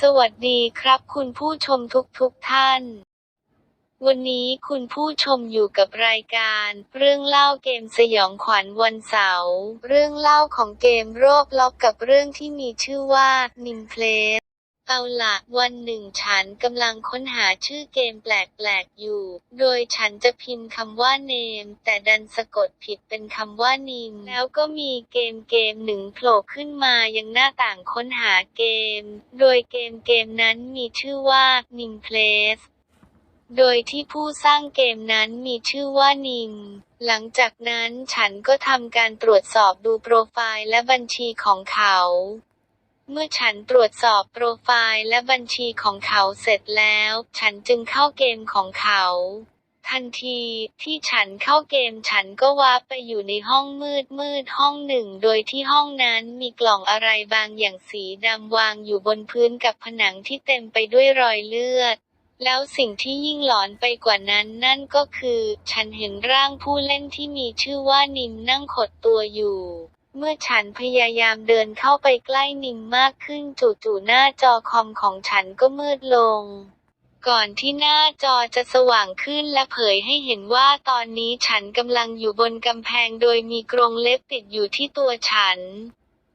สวัสดีครับคุณผู้ชมทุกทุกๆท่าน วันนี้คุณผู้ชมอยู่กับรายการ เรื่องเล่าเกมสยองขวัญวันเสาร์เรื่องเล่าของเกมโรบล็อกกับเรื่องที่มีชื่อว่านิมเพลส เอาละวันหนึ่งฉันกำลังค้นหาชื่อเกมแปลกๆอยู่ โดยฉันจะพิมพ์คำว่าเนมแต่ดันสะกดผิดเป็นคำว่านิม แล้วก็มีเกมเกมหนึ่งโผล่ขึ้นมายังหน้าต่างค้นหาเกม โดยเกมเกมนั้นมีชื่อว่านิมเพลสโดยที่ผู้สร้างเกมนั้นมีชื่อว่านิม หลังจากนั้นฉันก็ทำการตรวจสอบดูโปรไฟล์และบัญชีของเขา เมื่อฉันตรวจสอบโปรไฟล์และบัญชีของเขาเสร็จแล้ว ฉันจึงเข้าเกมของเขา ทันทีที่ฉันเข้าเกมฉันก็วาร์ไปอยู่ในห้องมืดมืดห้องหนึ่ง โดยที่ห้องนั้นมีกล่องอะไรบางอย่างสีดำวางอยู่บนพื้นกับผนังที่เต็มไปด้วยรอยเลือดแล้วสิ่งที่ยิ่งหลอนไปกว่านั้นนั่นก็คือ ฉันเห็นร่างผู้เล่นที่มีชื่อว่านิมนั่งขดตัวอยู่ เมื่อฉันพยายามเดินเข้าไปใกล้นิมมากขึ้นจู่ๆหน้าจอคอมของฉันก็มืดลง ก่อนที่หน้าจอจะสว่างขึ้นและเผยให้เห็นว่าตอนนี้ฉันกำลังอยู่บนกำแพงโดยมีกรงเล็บติดอยู่ที่ตัวฉัน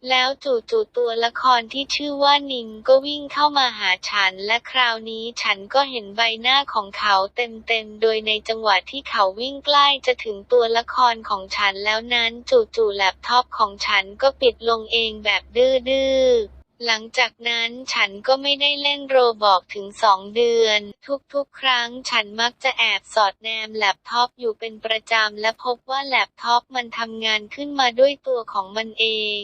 แล้วจู่ๆตัวละครที่ชื่อว่านิมก็วิ่งเข้ามาหาฉัน และคราวนี้ฉันก็เห็นใบหน้าของเขาเต็มๆ โดยในจังหวะที่เขาวิ่งใกล้จะถึงตัวละครของฉันแล้วนั้นจู่ๆแล็ปท็อปของฉันก็ปิดลงเองแบบดื้อๆหลังจากนั้นฉันก็ไม่ได้เล่นโรบอกถึงสองเดือน ทุกๆ ครั้งฉันมักจะแอบสอดแนมแล็ปท็อปอยู่เป็นประจำและพบว่าแล็ปท็อปมันทำงานขึ้นมาด้วยตัวของมันเอง